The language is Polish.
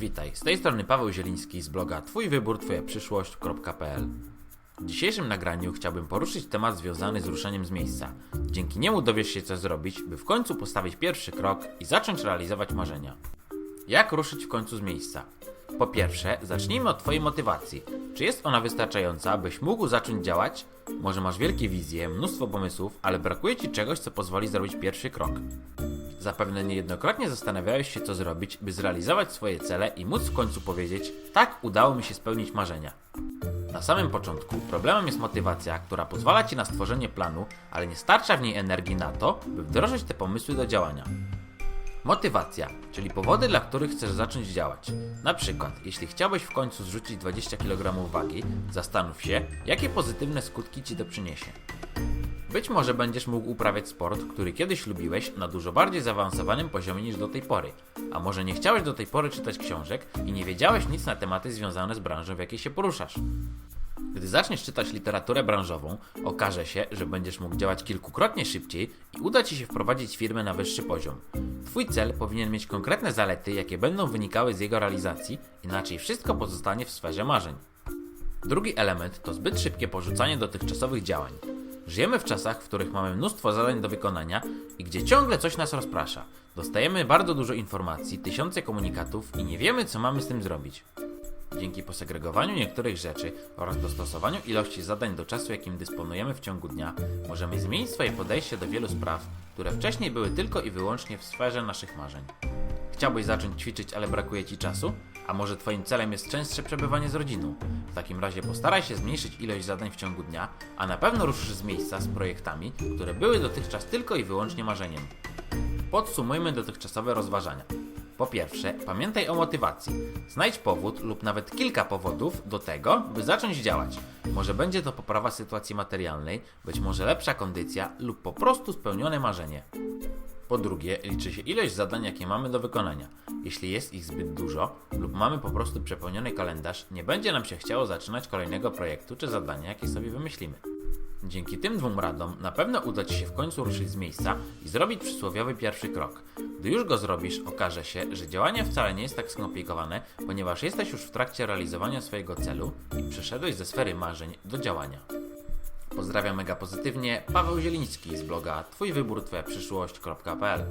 Witaj, z tej strony Paweł Zieliński z bloga Twój wybór, Twoja przyszłość.pl. W dzisiejszym nagraniu chciałbym poruszyć temat związany z ruszeniem z miejsca. Dzięki niemu dowiesz się co zrobić, by w końcu postawić pierwszy krok i zacząć realizować marzenia. Jak ruszyć w końcu z miejsca? Po pierwsze, zacznijmy od Twojej motywacji. Czy jest ona wystarczająca, byś mógł zacząć działać? Może masz wielkie wizje, mnóstwo pomysłów, ale brakuje Ci czegoś, co pozwoli zrobić pierwszy krok. Zapewne niejednokrotnie zastanawiałeś się, co zrobić, by zrealizować swoje cele i móc w końcu powiedzieć: Tak, udało mi się spełnić marzenia. Na samym początku problemem jest motywacja, która pozwala ci na stworzenie planu, ale nie starcza w niej energii na to, by wdrożyć te pomysły do działania. Motywacja, czyli powody, dla których chcesz zacząć działać. Na przykład, jeśli chciałbyś w końcu zrzucić 20 kg wagi, zastanów się, jakie pozytywne skutki ci to przyniesie. Być może będziesz mógł uprawiać sport, który kiedyś lubiłeś na dużo bardziej zaawansowanym poziomie niż do tej pory. A może nie chciałeś do tej pory czytać książek i nie wiedziałeś nic na tematy związane z branżą, w jakiej się poruszasz. Gdy zaczniesz czytać literaturę branżową, okaże się, że będziesz mógł działać kilkukrotnie szybciej i uda Ci się wprowadzić firmę na wyższy poziom. Twój cel powinien mieć konkretne zalety, jakie będą wynikały z jego realizacji, inaczej wszystko pozostanie w sferze marzeń. Drugi element to zbyt szybkie porzucanie dotychczasowych działań. Żyjemy w czasach, w których mamy mnóstwo zadań do wykonania i gdzie ciągle coś nas rozprasza. Dostajemy bardzo dużo informacji, tysiące komunikatów i nie wiemy, co mamy z tym zrobić. Dzięki posegregowaniu niektórych rzeczy oraz dostosowaniu ilości zadań do czasu, jakim dysponujemy w ciągu dnia, możemy zmienić swoje podejście do wielu spraw, które wcześniej były tylko i wyłącznie w sferze naszych marzeń. Chciałbyś zacząć ćwiczyć, ale brakuje ci czasu? A może Twoim celem jest częstsze przebywanie z rodziną? W takim razie postaraj się zmniejszyć ilość zadań w ciągu dnia, a na pewno ruszysz z miejsca z projektami, które były dotychczas tylko i wyłącznie marzeniem. Podsumujmy dotychczasowe rozważania. Po pierwsze, pamiętaj o motywacji. Znajdź powód lub nawet kilka powodów do tego, by zacząć działać. Może będzie to poprawa sytuacji materialnej, być może lepsza kondycja lub po prostu spełnione marzenie. Po drugie, liczy się ilość zadań, jakie mamy do wykonania. Jeśli jest ich zbyt dużo lub mamy po prostu przepełniony kalendarz, nie będzie nam się chciało zaczynać kolejnego projektu czy zadania, jakie sobie wymyślimy. Dzięki tym dwóm radom na pewno uda Ci się w końcu ruszyć z miejsca i zrobić przysłowiowy pierwszy krok. Gdy już go zrobisz, okaże się, że działanie wcale nie jest tak skomplikowane, ponieważ jesteś już w trakcie realizowania swojego celu i przeszedłeś ze sfery marzeń do działania. Pozdrawiam mega pozytywnie, Paweł Zieliński z bloga Twój wybór, Twoja przyszłość.pl